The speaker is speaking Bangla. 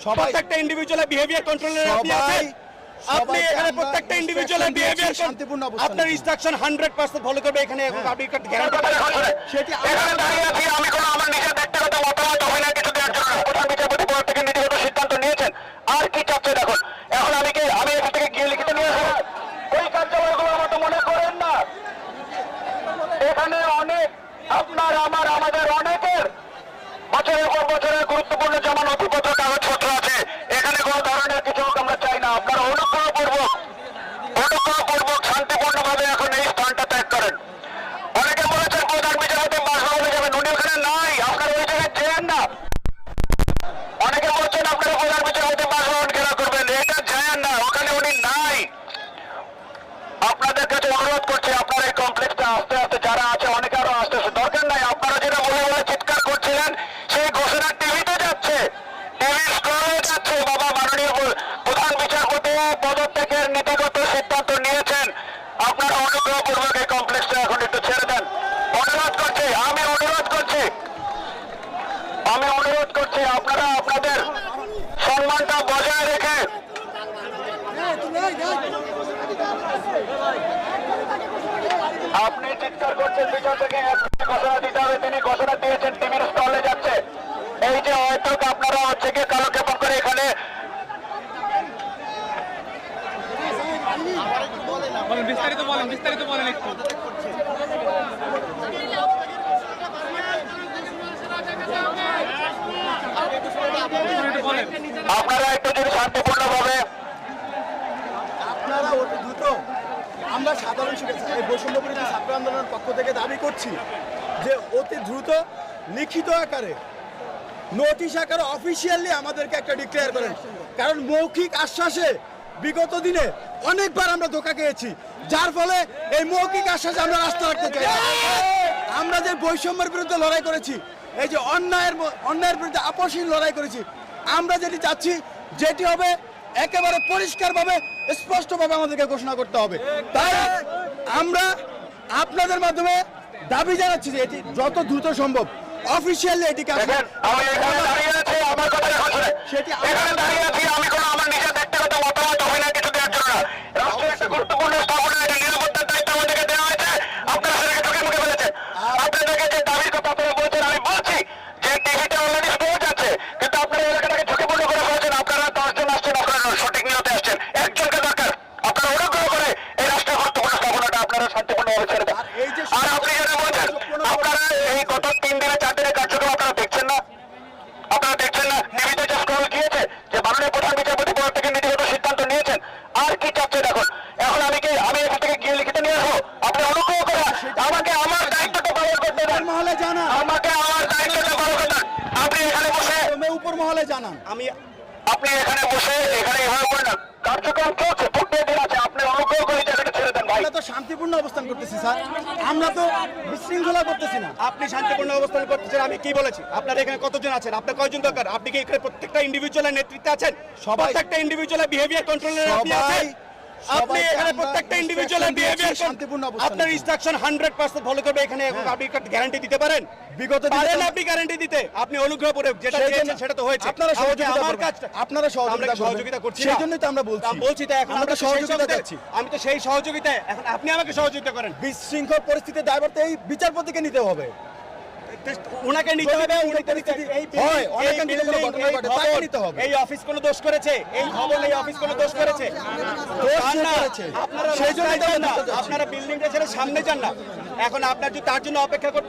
প্রত্যেকটা ইন্ডিভিজুয়াল বিহেভিয়ার কন্ট্রোলের আপনি আছেন? আপনি এখানে প্রত্যেকটা instruction ইন্ডিভিজুয়াল বিহেভিয়ার শান্তিপূর্ণ অবস্থানে। আপনার ইনস্ট্রাকশন 100% ফলো করবে এখানে এবং আপনি গ্যারান্টি সেটি এখানে দাঁড়িয়ে আছি আমি কোনো আমার নিজের ব্যক্তিগত মতামত অভিনয় কিছু দেওয়ার জন্য প্রধান বিচারপতি পদ থেকে নীতিগত সিদ্ধান্ত নিয়েছেন। আর কি চাচ্ছে দেখুন। এখন আমি কি আমি এখান থেকে গিয়ে লিখিত নিয়ে আসব? ওই কার্যালয়গুলো মতো মনে করেন না। এখানে অনেক আপনার আমার আমাদের অনেকের বছরের পর বছরের গুরুত্বপূর্ণ যেমন নথিপত্র কাগজপত্র আছে এখানে কোনো ধরনের কিছু হোক আমরা চাই না আপনারা অনুগ্রহ করব অনুগ্রহ করব শান্তিপূর্ণভাবে এখন এই স্থানটা ত্যাগ করেন অনেকে বলেছেন প্রধান বিচারপতি বাসভবনে যাবেন উনি ওখানে নাই আপনারা ওই জায়গায় যেন না অনেকে বলছেন আপনারা প্রধান বিচারপতি বাসভবন ঘেরা করবেন এটা যেন না ওখানে উনি নাই আপনাদের কাছে অনুরোধ করছি আপনারা এই কমপ্লেক্সটা আস্তে আস্তে যারা আছে অনেকে আরও আস্তে আস্তে দরকার নাই আপনারা যেটা বলে বলে চিৎকার করছিলেন সেই ঘোষণা টিভিতে যাচ্ছে টিভি স্ক্রলে যাচ্ছে বাবা মাননীয় প্র- প্রধান বিচারপতি পদত্যাগের নীতিগত সিদ্ধান্ত নিয়েছেন আপনারা অনুগ্রহ পূর্বক এই কমপ্লেক্সটা এখন একটু ছেড়ে দেন অনুরোধ করছি আমি অনুরোধ করছি আমি অনুরোধ আপনারা, আপনাদের সম্মানটা বজায় রেখে। আপনি চিৎকার করছেন, পিছন থেকে ঘোষণা দিতে হবে। তিনি ঘোষণা দিয়েছেন টিভির স্টলে যাচ্ছে। এই যে হয়তো আপনারা হচ্ছে গিয়ে কালক্ষেপণ করে এখানে বিস্তারিত বলেন বিস্তারিত বলেন একটু একটু বলেন আপনারা একটু যদি শান্তিপূর্ণ ভাবে আপনারা দ্রুত আমরা সাধারণ শিক্ষা এই বৈষম্য ছাত্র আন্দোলনের পক্ষ থেকে দাবি করছি যে অতি দ্রুত, লিখিত আকারে, নোটিশ আকারে অফিসিয়ালি আমাদেরকে একটা ডিক্লেয়ার করেন। কারণ মৌখিক আশ্বাসে বিগত দিনে অনেকবার আমরা ধোকা খেয়েছি। যার ফলে এই মৌখিক আশ্বাসে আমরা রাস্তা রাখতে চাই। আমরা যে বৈষম্যের বিরুদ্ধে লড়াই করেছি, এই যে অন্যায়ের অন্যায়ের বিরুদ্ধে আপসহীন লড়াই করেছি আমরা যেটি চাচ্ছি যেটি হবে একেবারে পরিষ্কারভাবে স্পষ্টভাবে আমাদেরকে ঘোষণা করতে হবে। তাই আমরা আপনাদের মাধ্যমে দাবি জানাচ্ছি যে এটি যত দ্রুত সম্ভব অফিসিয়ালি এটিকে আসলে- আর আপনি যেটা বলছেন আপনারা এই গত তিন দিনে চার দিনের কার্যক্রম আপনারা দেখছেন না? আপনারা দেখছেন না? টিভিতে যে স্ক্রল গিয়েছে যে মাননীয় প্রধান বিচারপতি পদ থেকে নীতিগত সিদ্ধান্ত নিয়েছেন। আর কি চাচ্ছে দেখুন এখন আমি কি আমি এখান থেকে গিয়ে লিখিত নিয়ে আসব? আপনি অনুগ্রহ করে আমাকে আমার দায়িত্বটা পালন করতে দেন। আমাকে আমার দায়িত্বটা পালন করতে আপনি এখানে বসে উপর মহলে জানান। আমি আপনি এখানে বসে এখানে এভাবে করেন না কার্যক্রম চলছে। আমরা তো শান্তিপূর্ণ অবস্থান করতেছি স্যার। আমরা তো বিশৃঙ্খলা করতেছি না। আপনি শান্তিপূর্ণ অবস্থান করতেছেন আমি কি বলেছি? আপনার এখানে কতজন আছেন? আপনার কয়জন দরকার? আপনি কি এখানে প্রত্যেকটা ইন্ডিভিজুয়ালের নেতৃত্বে আছেন? সবাই- একটা ইন্ডিভিজুয়ালের বিহেভিয়ার কন্ট্রোলের আপনি আছেন? আপনি এখানে প্রত্যেকটা ইন্ডিভিজুয়াল বিহেভিয়ার শান্তিপূর্ণ। আপনার ইনস্ট্রাকশন 100% ফলো করবে এখানে আপনি গ্যারান্টি দিতে পারেন বিগত পারেন আপনি গ্যারান্টি দিতে আপনি অনুগ্রহ করে যেটা চেয়েছেন সেটা তো হয়েছে আপনারা সহযোগিতা আমার। কাজটা আপনারা সহযোগিতা। সহযোগিতা করছি সেই জন্যই তো আমরা বলছি। বলছি তো এখন আমরা সহযোগিতা সহযোগিতা চাচ্ছি। আমি তো সেই সহযোগিতায় এখন আপনি আমাকে সহযোগিতা করেন বিশৃঙ্খল পরিস্থিতির দায়ভার তো এই বিচারপতিকে নিতে হবে ওনাকে নিতে হবে নিতে- এই অনেক এই কোনো ঘটনা ঘটে, তাকে নিতে হবে। এই অফিস কোনো দোষ করেছে? এই ভবন এই অফিস কোনো দোষ করেছে? দোষ না। আপনারা সেই জন্য। আপনারা বিল্ডিংটা ছেড়ে সামনে যান না। এখন আপনার যদি তার জন্য অপেক্ষা করতে